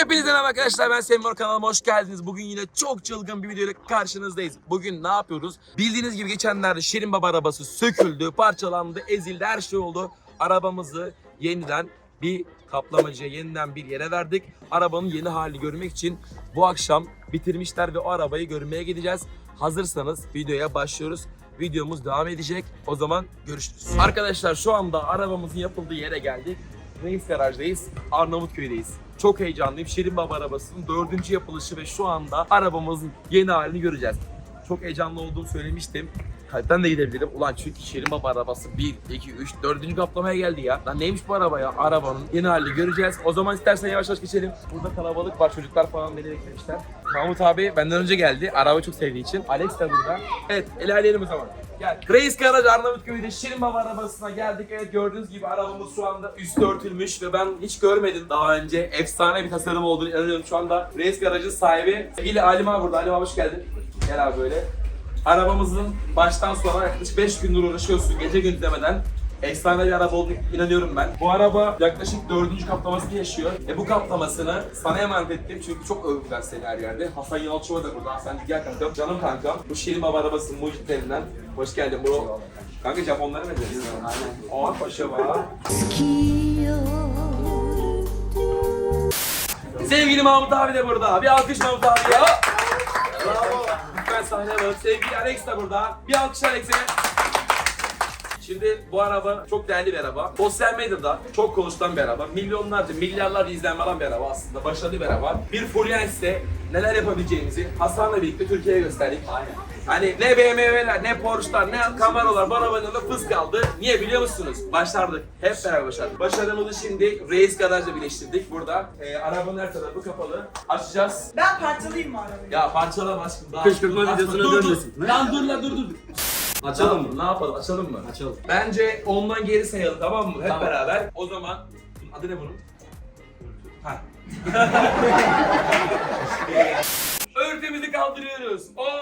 Hepinize merhaba arkadaşlar ben Semih Mor kanalıma hoş geldiniz. Bugün yine çok çılgın bir videoyla karşınızdayız. Bugün ne yapıyoruz? Bildiğiniz gibi geçenlerde Şirin Baba arabası söküldü, parçalandı, ezildi, her şey oldu. Arabamızı yeniden bir kaplamacıya yeniden bir yere verdik. Arabanın yeni halini görmek için bu akşam bitirmişler ve o arabayı görmeye gideceğiz. Hazırsanız videoya başlıyoruz. Videomuz devam edecek. O zaman görüşürüz. Arkadaşlar şu anda arabamızın yapıldığı yere geldik. Reis Garaj'dayız. Arnavutköy'deyiz. Çok heyecanlıyım. Şirin Baba arabasının dördüncü yapılışı ve şu anda arabamızın yeni halini göreceğiz. Çok heyecanlı olduğumu söylemiştim. Kalpten de gidebilirim. Ulan çünkü Şirin Baba arabası 1, 2, 3, 4. kaplamaya geldi ya. Lan neymiş bu araba ya? Arabanın yeni halini göreceğiz. O zaman istersen yavaş yavaş geçelim. Burada kalabalık var. Çocuklar falan beni beklemişler. Mahmut abi benden önce geldi. Arabayı çok sevdiği için. Alex de burada. Evet, ilerleyelim o zaman. Gel. Reis Garaj Arnavutköy'de Şirin Baba arabasına geldik. Evet gördüğünüz gibi arabamız şu anda üstü örtülmüş ve ben hiç görmedim daha önce. Efsane bir tasarım olduğunu inanıyorum şu anda. Reis Garaj'ın sahibi sevgili Alim abi burada. Alim abi hoş geldin. Gel abi böyle. Arabamızın baştan sona yaklaşık 5 gündür uğraşıyorsun gece gündüz demeden. Efsane bir araba olduğunu inanıyorum ben. Bu araba yaklaşık dördüncü kaplamasını yaşıyor. E bu kaplamasını sana emanet ettim çünkü çok övdüler seni her yerde. Hasan Yalçıva da burada. Hasan gel kankam. Canım kankam. Bu Şirin Baba arabasının mucitlerinden. Hoş geldin bro. Kanka Japonlara mı ederiz? Aynen. Aa paşa. Sevgili Mahmut abi de burada. Bir alkış Mahmut abiye. Bravo. Lütfen sahneye alalım. Sevgili Alex de burada. Bir alkış Alex'e. Şimdi bu araba çok değerli bir araba. Sosyal medyada çok konuşulan bir araba. Milyonlarca, milyarlarca izlenme alan bir araba aslında. Başarılı bir araba. Bir Fluence'de neler yapabileceğimizi Hasan'la birlikte Türkiye'ye gösterdik. Aynen. Hani ne BMW'ler, ne Porsche'lar, ne Camaro'lar arabanın yanında fıs kaldı. Niye biliyor musunuz? Başardık. Hep beraber başardık. Başarımızı şimdi Reis Garaj'la birleştirdik. Burada e, arabanın her tarafı kapalı. Açacağız. Ben parçalayayım mı arabayı? Ya parçalama aşkım. Daha Kışkırtma videosuna Dur, dur. dönmesin. Lan dur lan dur dur. Açalım mı? Ne yapalım? Açalım mı? Açalım. Bence ondan geri sayalım tamam mı? Hep Tamam. beraber. O zaman adı ne bunun? Ha. Örtümüzü kaldırıyoruz. 10 Aga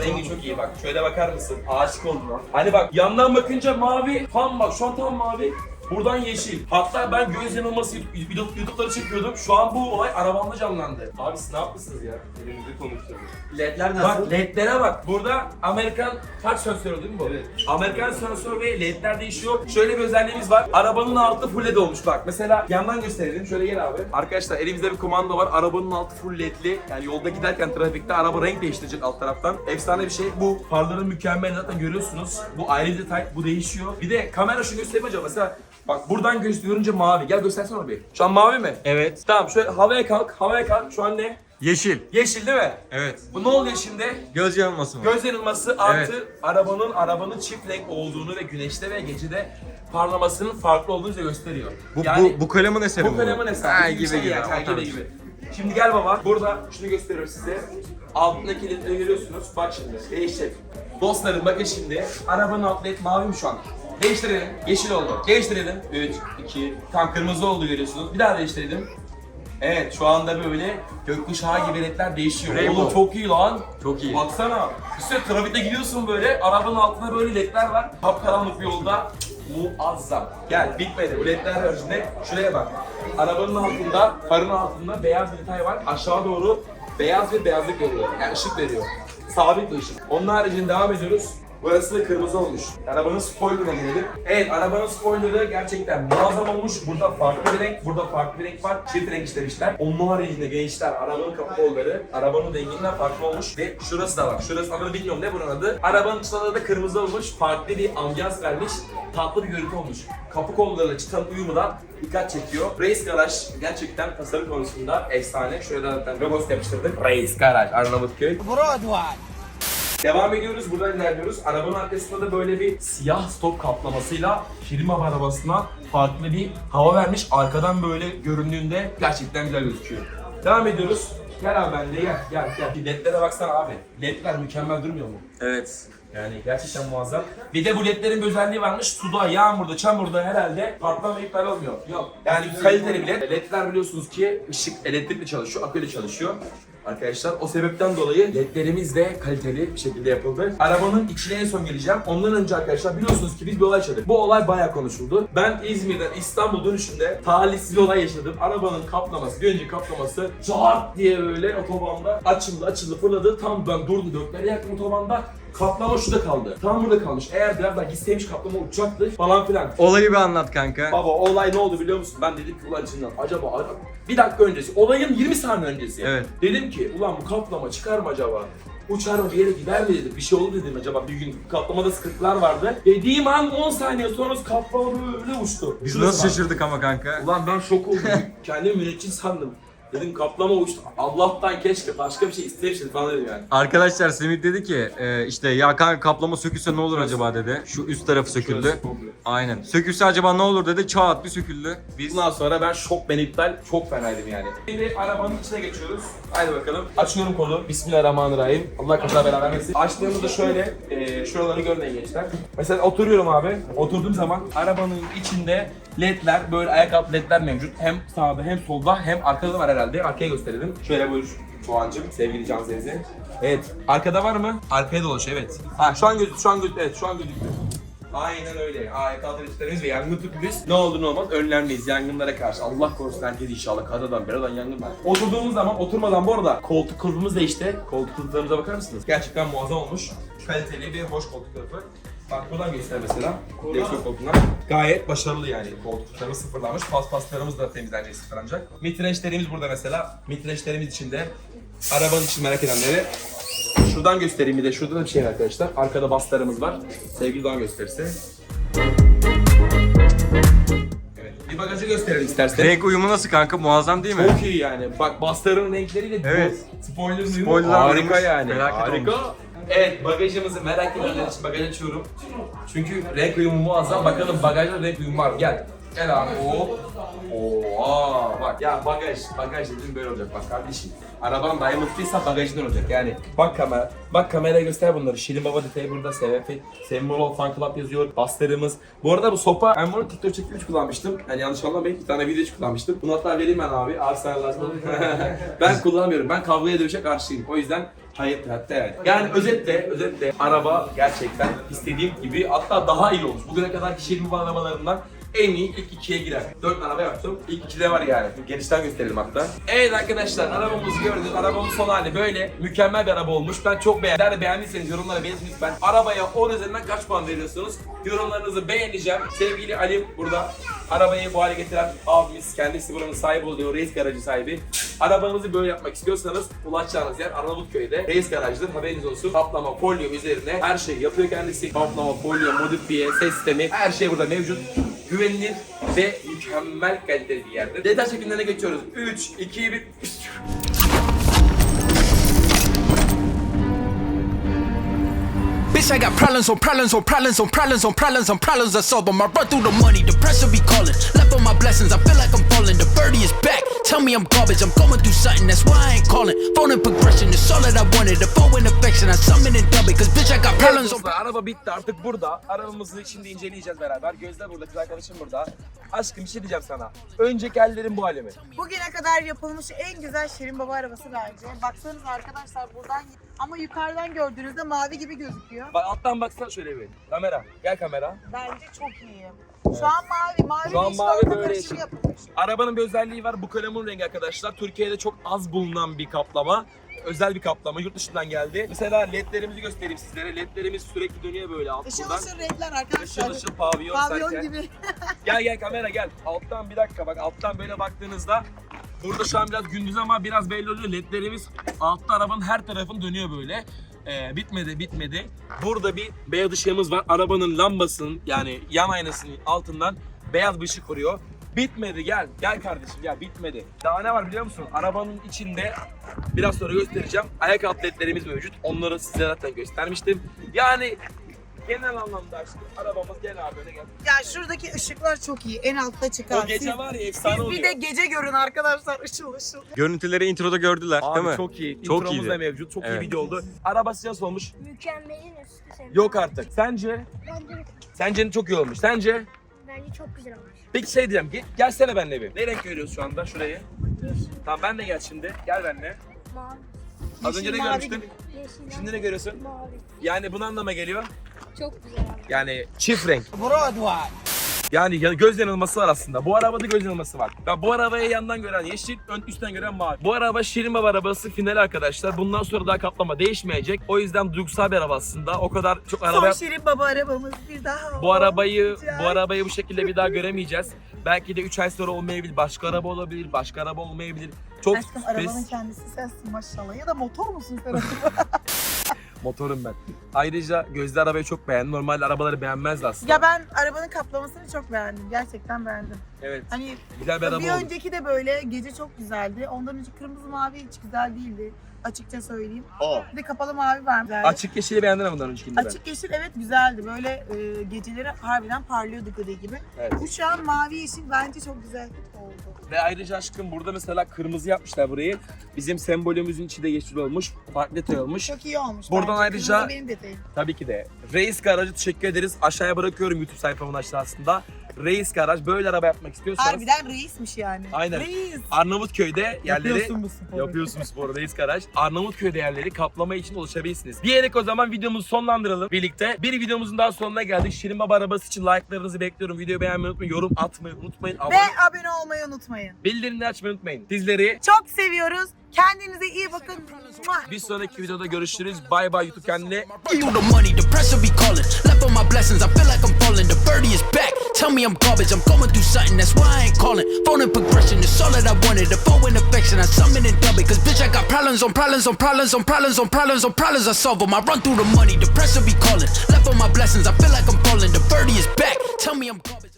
rengi çok iyi bak. Şöyle bakar mısın? Aşık oldum lan. Hani bak yandan bakınca mavi. Tam bak şu an tam mavi. Buradan yeşil. Hatta ben göz yanılması YouTube- YouTube'ları çekiyordum. Şu an bu olay arabamda canlandı. Abi siz ne yapmışsınız ya? Elimizi konuşturuyoruz. Ledler Bak ledlere bak. Burada Amerikan kaç sensörü değil mi bu? Evet. Amerikan sensör ve ledler değişiyor. Şöyle bir özelliğimiz var. Arabanın altı full led olmuş bak. Mesela yandan gösterelim. Şöyle gel abi. Arkadaşlar elimizde bir kumanda var. Arabanın altı full ledli. Yani yolda giderken trafikte araba renk değiştirecek alt taraftan. Efsane bir şey. Bu farların mükemmel zaten görüyorsunuz. Bu ayrı bir detay. Bu değişiyor. Bir de kamera şunu göstereyim hocam. Mesela Bak buradan göz görünce mavi. Gel göstersene bir. Şu an mavi mi? Evet. Tamam şöyle havaya kalk. Havaya kalk. Şu an ne? Yeşil. Yeşil değil mi? Evet. Bu ne oluyor şimdi? Göz yanılması mı? Göz yanılması artı arabanın arabanın çift renk olduğunu ve güneşte ve gecede parlamasının farklı olduğunu bize gösteriyor. Bu, yani bu, bu kalemin eseri bu mi kalemin eseri. Ha, gibi, gibi gibi. yani, gibi gibi. Şimdi gel baba. Burada şunu gösteriyorum size. Altındaki ledleri görüyorsunuz. Bak şimdi. Değişecek. Dostlarım bakın şimdi. Arabanın alt led mavi mi şu an? Değiştirelim. Yeşil oldu. Değiştirelim. 3, 2, tam kırmızı oldu görüyorsunuz. Bir daha değiştirelim. Evet şu anda böyle gökkuşağı gibi ledler değişiyor. Rainbow. Oğlum çok iyi lan. Çok iyi. Baksana. Üstüne trafikte gidiyorsun böyle, arabanın altında böyle ledler var. Kapkaranlık bir yolda. Muazzam. Gel bitmedi. Bu ledler haricinde şuraya bak. Arabanın altında, farın altında beyaz bir detay var. Aşağı doğru beyaz bir beyazlık veriyor. Yani ışık veriyor. Sabit bir ışık. Onun haricinde devam ediyoruz. Burası da kırmızı olmuş. Arabanın spoilerına gelelim. Evet arabanın spoilerı gerçekten muazzam olmuş. Burada farklı bir renk, burada farklı bir renk var. Çift renk işlemişler. Onun haricinde gençler arabanın kapı kolları, arabanın renginden farklı olmuş. Ve şurası da var. Şurası adını bilmiyorum ne bunun adı. Arabanın çıtaları da kırmızı olmuş. Farklı bir ambiyans vermiş. Tatlı bir görüntü olmuş. Kapı kollarıyla çıtanın uyumu da dikkat çekiyor. Race Garaj gerçekten tasarım konusunda efsane. Şöyle zaten logosu yapıştırdık. Race Garaj Arnavutköy. Devam ediyoruz, buradan ilerliyoruz. Arabanın arkasında da böyle bir siyah stop kaplamasıyla Baba arabasına farklı bir hava vermiş. Arkadan böyle göründüğünde gerçekten güzel gözüküyor. Devam ediyoruz. Gel abi benimle gel, gel, gel. Bir ledlere baksana abi. Ledler mükemmel durmuyor mu? Evet. Yani gerçekten muazzam. Bir de bu ledlerin bir özelliği varmış. Suda, yağmurda, çamurda herhalde patlama iptal olmuyor. Yok. Yani kaliteli bir led. Ledler biliyorsunuz ki ışık elektrikle çalışıyor, aküyle çalışıyor. Arkadaşlar o sebepten dolayı ledlerimiz de kaliteli bir şekilde yapıldı. Arabanın içine en son geleceğim. Ondan önce arkadaşlar biliyorsunuz ki biz bir olay yaşadık. Bu olay bayağı konuşuldu. Ben İzmir'den İstanbul dönüşünde talihsiz bir olay yaşadım. Arabanın kaplaması, bir önceki kaplaması cart diye böyle otobanda açıldı açıldı fırladı. Tam ben durdum dörtleri yaktım otobanda. Kaplama şurada kaldı. Tam burada kalmış. Eğer biraz daha gitseymiş kaplama uçacaktı falan filan. Olayı bir anlat kanka. Baba olay ne oldu biliyor musun? Ben dedim ki ulan Cinan acaba ara- bir dakika öncesi olayın 20 saniye öncesi. Evet. Dedim ki ulan bu kaplama çıkar mı acaba? Uçar mı bir yere gider mi dedim. Bir şey olur dedim acaba bir gün kaplamada sıkıntılar vardı. Dediğim an 10 saniye sonra kaplama böyle uçtu. Biz Şurası nasıl var. şaşırdık ama kanka. Ulan ben şok oldum. Kendimi müneccim sandım. Dedim kaplama uçtu. Allah'tan keşke başka bir şey istemiştim falan dedim yani. Arkadaşlar Semih dedi ki e, işte ya kanka kaplama sökülse ne olur acaba dedi. Şu üst tarafı söküldü. Şurası komple. Aynen. Sökülse acaba ne olur dedi. Çat bir söküldü. Biz Bundan sonra ben şok ben iptal çok fenaydım yani. Şimdi arabanın içine geçiyoruz. Haydi bakalım. Açıyorum kolu. Bismillahirrahmanirrahim. Allah kaza bela vermesin. Açtığımızda şöyle e, şuraları görmeyin gençler. Mesela oturuyorum abi. Oturduğum zaman arabanın içinde ledler böyle ayak ledler mevcut. Hem sağda hem solda hem arkada da var herhalde. Arkaya gösterelim. Şöyle buyur. Çoğancım, sevgili Can Zenzi. Evet. Arkada var mı? Arkaya dolaşıyor evet. Ha şu an gözüktü, şu an gözüktü. Evet şu an gözüktü. Aynen öyle. AYK adreslerimiz ve yangın tüpümüz ne olur ne olmaz önlemliyiz yangınlara karşı. Allah korusun herkes inşallah karadan beradan yangın var. Oturduğumuz zaman oturmadan bu arada koltuk kılıfımız da işte. Koltuk kılıflarımıza bakar mısınız? Gerçekten muazzam olmuş. Kaliteli bir hoş koltuk kılıfı. Bak buradan göster mesela. Direksiyon koltuğundan. Gayet başarılı yani. Koltuklarımız sıfırlanmış. Paspaslarımız da temizlenecek sıfırlanacak. Mitreşlerimiz burada mesela. Mitreşlerimiz içinde. Arabanın için merak edenleri Şuradan göstereyim bir de şurada da bir şey var arkadaşlar. Arkada baslarımız var. Sevgili Doğan gösterirse. Evet. Bir bagajı gösterelim istersen. renk uyumu nasıl kanka? Muazzam değil mi? Çok iyi yani. Bak basların renkleriyle Evet. bu spoiler uyumu harika yani. felaket harika. olmuş. Evet bagajımızı merak edenler için bagaj açıyorum. Çünkü renk uyumu muazzam. Bakalım bagajda renk uyumu var mı? Gel. Gel abi. Oo. Oo. Bak ya bagaj. Bagaj dedim böyle olacak bak kardeşim. Araban diamondlıysa bagajından olacak yani. Bak kamera. Bak kameraya göster bunları. Şirin Baba detayı burada. SVF, Sembol Fan Club yazıyor. Bastırımız. Bu arada bu sopa ben bunu TikTok çekip hiç kullanmıştım. Yani yanlış anlamayın. Bir tane video için kullanmıştım. Bunu hatta vereyim ben abi. Arsenal'laşma. ben kullanmıyorum. Ben kavgaya dövüşe karşıyım. O yüzden hayır hatta yani. Yani özetle, özetle araba gerçekten istediğim gibi hatta daha iyi olmuş. Bugüne kadarki Şirin Baba arabalarından en iyi ilk ikiye girer. Dört araba yaptım. İlk ikide var yani. Genişten gösterelim hatta. Evet arkadaşlar arabamızı gördünüz. Arabamın son hali böyle. Mükemmel bir araba olmuş. Ben çok beğendim. Eğer beğendiyseniz yorumlara belirtin lütfen. Arabaya 10 üzerinden kaç puan veriyorsunuz? Yorumlarınızı beğeneceğim. Sevgili Ali burada. Arabayı bu hale getiren abimiz. Kendisi buranın sahibi oluyor. Reis garajı sahibi. Arabanızı böyle yapmak istiyorsanız ulaşacağınız yer Arnavutköy'de. Reis garajdır. Haberiniz olsun. Kaplama, folyo üzerine her şeyi yapıyor kendisi. Kaplama, folyo, modifiye, ses sistemi her şey burada mevcut. Güvenilir ve mükemmel kaliteli bir yerde. Detay çekimlerine geçiyoruz. 3, 2, 1. Bitch, I got problems on problems on problems on problems on problems on problems I solve them. I run through the money, the pressure be calling. Left on my blessings, I feel like I'm falling. The birdie is back. Tell me I'm garbage, I'm going through something, that's why I ain't calling. Phone and progression is all that I wanted. The phone and affection, I summon and dub it. Cause bitch, I got problems on araba bitti artık burada. Arabamızı şimdi inceleyeceğiz beraber. Gözde burada, kız arkadaşım burada. Aşkım bir şey diyeceğim sana. Önceki hallerin bu hali mi? Bugüne kadar yapılmış en güzel Şirin Baba arabası bence. Baksanıza arkadaşlar buradan ama yukarıdan gördüğünüzde mavi gibi gözüküyor. Bak alttan baksana şöyle bir. Kamera. Gel kamera. Bence çok iyi. Şu an mavi, mavi Şu an bir mavi işlerle böyle karışım yeşil. yapılmış. Arabanın bir özelliği var. Bu kalemun rengi arkadaşlar. Türkiye'de çok az bulunan bir kaplama. Özel bir kaplama. Yurt dışından geldi. Mesela ledlerimizi göstereyim sizlere. Ledlerimiz sürekli dönüyor böyle Işıl buradan. ışıl renkler Işıl arkadaşlar. ışıl pavyon, Pavyon serken. gibi. Gel gel kamera gel. Alttan bir dakika bak alttan böyle baktığınızda burada şu an biraz gündüz ama biraz belli oluyor. Ledlerimiz altta arabanın her tarafın dönüyor böyle. Ee, bitmedi bitmedi. Burada bir beyaz ışığımız var. Arabanın lambasının yani yan aynasının altından beyaz bir ışık vuruyor. Bitmedi gel. Gel kardeşim gel bitmedi. Daha ne var biliyor musun? Arabanın içinde biraz sonra göstereceğim. Ayak altı ledlerimiz mevcut. Onları size zaten göstermiştim. Yani genel anlamda aşkım arabamız gel abi öne gel. Ya şuradaki ışıklar çok iyi. En altta çıkan. O gece Siz- var ya efsane Siz oluyor. bir de gece görün arkadaşlar ışıl ışıl. Görüntüleri introda gördüler Abi değil mi? çok iyi. Çok Intromuz iyiydi. da mevcut. Çok iyi Evet. video oldu. Arabası nasıl olmuş? Mükemmelin üstü senin. Yok artık. Sence? Bence, Sence çok iyi olmuş. Sence? bence çok güzel olmuş. Peki şey diyeceğim. Gel, gelsene benimle bir. Ne renk görüyoruz şu anda şurayı? Yeşil, Tamam ben de gel şimdi. Gel benimle. mavi, Az önce ne mavi görmüştün? gibi. yeşil, Şimdi ne görüyorsun? mavi. Yani bu ne anlama geliyor? Çok güzel. Yani çift renk. Yani ya- göz yanılması var aslında. Bu arabada göz yanılması var. Ya bu arabaya yandan gören yeşil, ön üstten gören mavi. Bu araba Şirin Baba arabası final arkadaşlar. Bundan sonra daha kaplama değişmeyecek. O yüzden duygusal bir araba aslında. O kadar çok araba Son Şirin Baba arabamız bir daha bu arabayı bu arabayı bu şekilde bir daha göremeyeceğiz. Belki de 3 ay sonra olmayabilir. Başka araba olabilir. Başka araba olmayabilir. Çok Aşkım arabanın kendisi sensin maşallah. Ya da motor musun sen acaba? Motorum ben. Ayrıca Gözde arabayı çok beğendi. Normalde arabaları beğenmezdi aslında. ya ben arabanın kaplamasını çok beğendim. Gerçekten beğendim. Evet. Hani Güzel bir araba bir oldu. önceki de böyle gece çok güzeldi. Ondan önce kırmızı mavi hiç güzel değildi. Açıkça söyleyeyim. O. Bir de kapalı mavi var. Güzeldi. Açık yeşili beğendin ama bundan öncekinde ben. Açık yeşil evet güzeldi. Böyle e, geceleri harbiden parlıyordu gri gibi. Evet. Bu şu an mavi yeşil bence çok güzel. Ve ayrıca aşkım burada mesela kırmızı yapmışlar burayı. Bizim sembolümüzün içi de yeşil olmuş. Farklı detay olmuş. Çok iyi olmuş. Buradan bence. ayrıca- Kırmızı benim detayım. Tabii ki de. Reis Garajı teşekkür ederiz. Aşağıya bırakıyorum YouTube sayfamın aşağısında. Reis Garaj böyle araba yapmak istiyorsanız Harbiden reismiş yani. Aynen. Reis. Arnavutköy'de yerleri Yapıyorsun bu sporu. Yapıyorsun sporu Reis Garaj. Arnavutköy'de yerleri kaplama için ulaşabilirsiniz. Diyerek o zaman videomuzu sonlandıralım birlikte. Bir videomuzun daha sonuna geldik. Şirin Baba arabası için like'larınızı bekliyorum. Videoyu beğenmeyi unutmayın. Yorum atmayı unutmayın. Abone, Ve abone olmayı unutmayın. bildirimleri açmayı unutmayın. Sizleri Çok seviyoruz. Kendinize iyi bakın. Bir sonraki videoda görüşürüz. Bay bay YouTube kendine. Run through the money, the pressure be calling. Left on my blessings, I feel like I'm falling. The birdie is back. Tell me I'm garbage, I'm going through something, that's why I ain't calling. Phone and progression is all that I wanted. The phone and affection, I summon and dub it. Cause bitch, I got problems on problems on problems on problems on problems on problems, I solve them. I run through the money, the pressure be calling. Left on my blessings, I feel like I'm falling. The birdie is back. Tell me I'm garbage.